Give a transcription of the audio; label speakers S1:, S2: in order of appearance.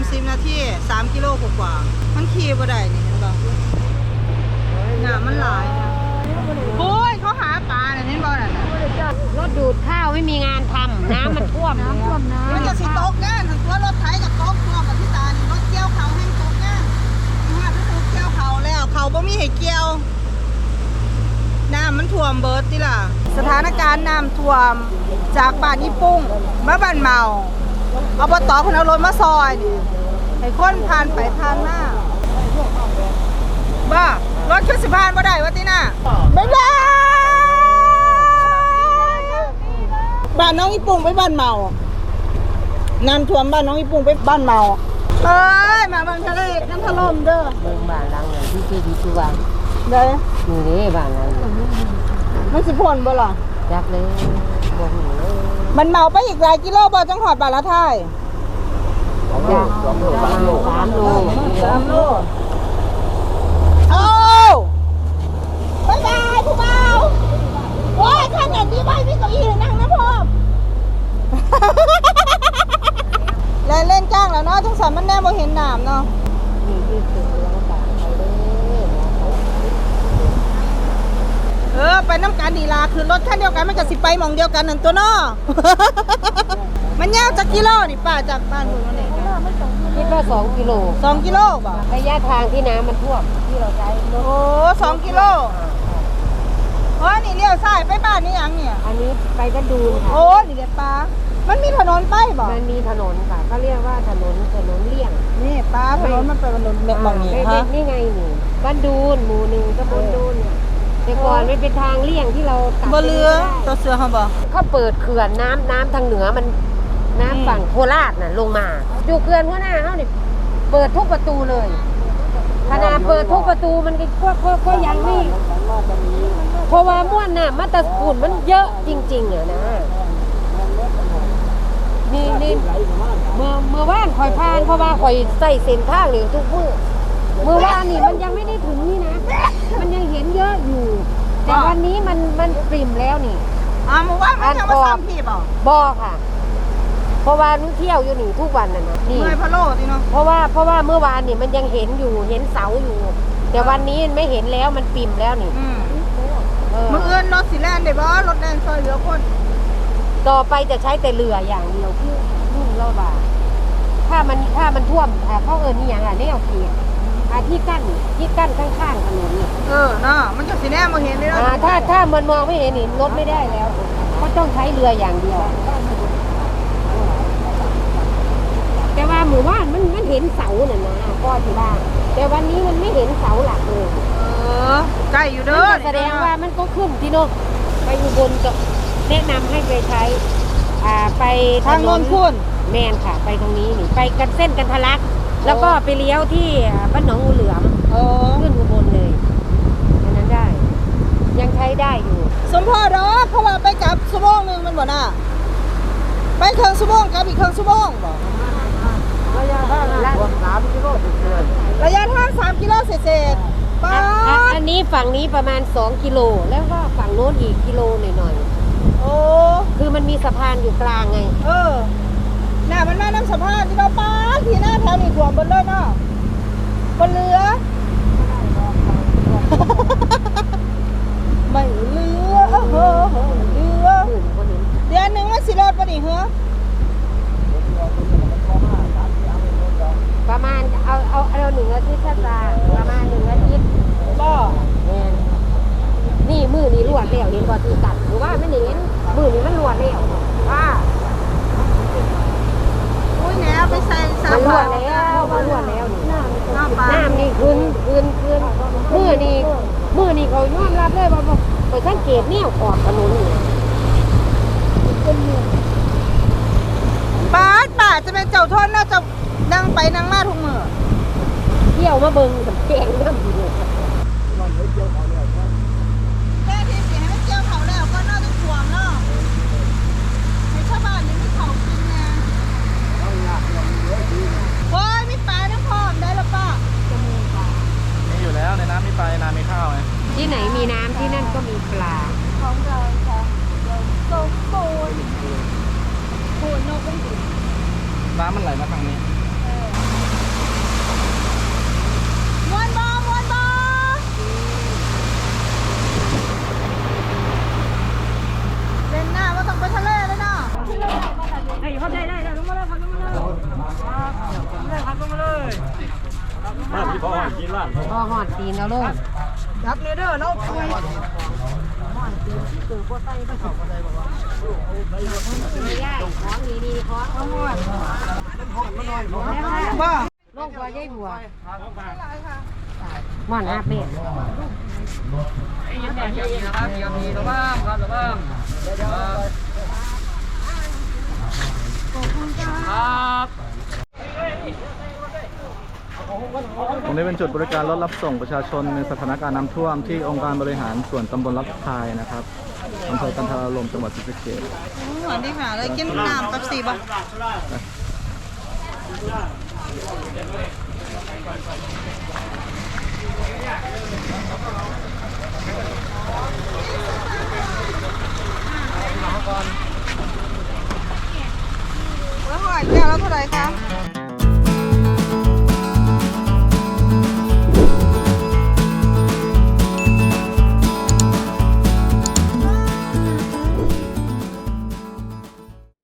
S1: สามกิโลกว่าๆมันขี่บ่ได้นี่เห็นบ่น้ำมันหลายนะโอ้ยเขาหาปลาเนี่ยเห็นบ่น่ะนะ
S2: รถดูดข้าวไม่มีงานทำน้ำมันท่วมน้ำท่วมน้
S1: มันจะสิตกแน่นตัวรถไถกับตกตัวกับที่ตานี่รถเกี่ยวเขาแห้งตกแน่ที่ว่าที่ถูกเกี่ยวเขาแล้วเขาบ่มีให้เกี่ยวน้ำมันท่วมเบิดติล่ะ สถานการณ์น้ำท่วมจากบ้านอีปุ้งมาบ้านเมา อบตคนเอารถมาซอยนี่ให้คนผ่านไปผ่านมาบ้ารถขึ้นสิผ่านบ่ได้วะติน่ะบ๊ายบายบ้านน้องอีปุ้งไปบ้านเมาน้ำท่วมบ้านน้องอีปุ้งไปบ้านเมาเอ้ยมาเบิ่งทะเลน้ำถล่มเด้อำ
S2: เบิ่งบ้านหลังนั้นที่ที่ที่ที่วาง
S1: เด้อ
S2: นี่เด้บ้านนั้น
S1: มันสิพ่นบ่ล่ะ
S2: จักเลย บ่หูเลย
S1: มันเมาไปอีกหลายกิโลบ่จังหอดบาทละท้าย
S2: จ้ะสามโลสามโลสามโล
S1: สามโลโอ้บ๊ายบายผู้เบาโอ้ยข้างหลังนี้ไม่มีเก้าอี้ให้นั่งนะพ่อมเล่นเล่นจ้างแล้วเนาะทั้งสามมันแน่บ่เห็นหนามเนาะ
S2: นี่ที่สุดแล้วก็ไปเลย
S1: เออไปน้ำกันดีลาคือรถคันเดียวกันมันก็สิไปหมองเดียวกันนั่นตัวเนาะมันยาวจักกิโลนี่ป้าจากบ้านหนูนี่
S2: คิดว่าสองกิโล
S1: สองกิโลบ่
S2: ระยะทางที่น้ำมันท่วมที่เราใช้รถ
S1: โอ้สองกิโลโอ้นี่เลี้ยวซ้ายไปบ้านนี่ยังเนี่ย
S2: อันนี้ไปก็ดูนค่ะ
S1: โอ้นี่เด็ดปลามันมีถนนไปบ่
S2: มันมีถนนค่ะเขาเรียกว่าถนนถนนเลี่ยง
S1: นี่ปลาถนนมันไปถนนเนี่ยมองนี้
S2: อ่า
S1: ฮะ
S2: นี่ไงนี่บ้านดูนหมู่หนึ่งตำบลดูนเนี่ย แต่ก่อนมันเป็นทางเลี่ยงที่เราตัด
S1: บ่เรือ
S2: ไป
S1: ตัวเสือเขาบ่
S2: เขาเปิดเขื่อนน้ำน้ำทางเหนือมันน้ำ
S1: อืม
S2: ฝั่งโคราชน่ะลงมาอยู่เขื่อนข้างหน้าเขาเนี่ยเปิดทุกประตูเลยขนาดเปิดทุกประตูมันก็ก็ก็ก็ยังไม่เพราะว่าม่วนน่ะมาตรฝุ่นมันเยอะจริงๆอะนะนี่นี่เมื่อเมื่อว่านคอยพานเพราะว่าคอยใส่เส้นทางเหลวทุกมื้อเมื่อวานนี่มันยังไม่ได้ถึงนี่นะมันยัง เห็นเยอะอยู่ แต่วันนี้มันมันปริ่มแล้วนี่
S1: อ่ามึงว่ามันจะมาซ้ำพี่บ่
S2: บอค่ะ เพราะว่าหนุเที่ยวอยู่นี่ทุกวันน่ะนะนี่
S1: เมื่อยพะโล้ติเนาะ
S2: เพราะว่าเพราะว่าเมื่อวานนี่มันยังเห็นอยู่เห็นเสาอยู่ แต่วันนี้ไม่เห็นแล้วมันปิ่มแล้วนี่
S1: อืม
S2: เออ
S1: มื้ออื่นรถสิแล่นได้บ่รถแล่นซอยเหลือคน
S2: ต่อไปจะใช้แต่เรืออย่างเดียวคือลุ่งเล่าบาถ้ามันถ้ามันท่วมอ่าเขาเอิญนี่อย่างอะแนวเขีย นอ่าที่กั้นที่กั้นข้างๆถนนนี่
S1: เออเนาะมันจะสิแน่บ่เห็นเลยเนาะ
S2: อ่าถ้าถ้ามันมองไม่เห็นนี่รถไม่ได้แล้ว ก็ต้องใช้เรืออย่างเดียว แต่ว่าหมู่บ้านมันมันเห็นเสาน่ะนะก็ที่บ้านแต่วันนี้มันไม่เห็นเสาหลักเลย
S1: เออใกล้อยู่
S2: มั
S1: เด้
S2: น
S1: อ
S2: ก็แสดงว่ามันก็ขึ้นที่โน่นไปอยู่บนก็แนะนำให้ไปใช้ อ่าไป
S1: ทางโน้นพุ่น
S2: แมนค่ะ ไปตรงนี้นี่ไปกันเส้นกันทะลัก แล้วก็ไปเลี้ยวที่บ้านหนองงูเหลือม
S1: เออ
S2: ขึ้นอุบลเลยอันนั้นได้ ยังใช้ได้อยู่
S1: สมพอดอกเพราะว่าไปกลับชั่วโมงหนึงมันบ่น่ะไปเครื่องชั่วโมงกลับอีกเครื่องชั่วโมงบ่
S2: ระยะทางสามกิโลเกิน
S1: ระยะทาง3กิโลเศษๆป๊าด
S2: อันนี้ฝั่งนี้ประมาณ 2 กิโล แล้วก็ฝั่งโน้นอีกกิโลหน่อย
S1: โอ้
S2: ๆคือมันมีสะพานอยู่กลางไง
S1: เออ น่ะมันมาน้ำสะพานที่เราป้าด ที่หน้าแถวนี่ถ่วมบนเลยเนาะบนเรือไม่เหลือเออเหลือ
S2: หมื่นคนเห็น
S1: เดือนหนึ่งมันสิรอดปะนี่เหรอ
S2: ประมาณเอาเอาเอาหนึ่งอาทิตย์ถ้าจะประมาณหนึ่งอาทิตย์
S1: บ่
S2: แม่นนี่มือนี่รวดแล้วเห็นบ่ที่ตัดหรือว่าไม่เห็นมือนี่มันรวดแล้วว่า
S1: อุ้ยแหนว ไปใส่สา
S2: มันรว
S1: บา
S2: ดแล้วมันรวดแล้วนี่
S1: หน้าปลา
S2: น้ำนี่คืนคืนคืนมือนี่มือนี่เขายอมรับเลยว่าบ่ไปสังเกตแนวขอบถนนนี่
S1: ป้าดป้าจะเป็นเจ้าทนน่าจะนั่งไปนั่งมาทุกมือ
S2: เที่ยวมาเบิ่งกับแจงน้ำ็
S1: มีปลา ของเราค่ะเราโซปูนปูนนกไม่ดีน้ำมันไหลมาทางนี้มวน
S3: บอมวนบอเล่นหน้าว่าต้องไป
S2: ทะเลเลยเนาะไอ้เขา
S1: ได้ได้ลงมาเลยพักลงมา
S3: เลยพักลงมาเลย
S4: บ้านที่พ่อหอดกินล้าน
S2: พ่อหอดตีนเอาลง
S1: ดับเนเด้อร์เนย ช่วย
S2: ไม่ได้ของนี่นี่ของ
S1: บ่
S2: ลงตัวใหญ่บัวม่อนห้าเป็ด
S3: ตรงนี้เป็นจุดบริการรถรับส่งประชาชนในสถานการณ์น้ำท่วมที่องค์การบริหารส่วนตำบลรับพายนะครับอำเภอกันทารมจังหวัดศรีสะเกษ
S1: หวานที่หาเลยกินน้ำแป๊บซี่บ่แล้วหอยแก้วแล้วเท่าไหร่คะ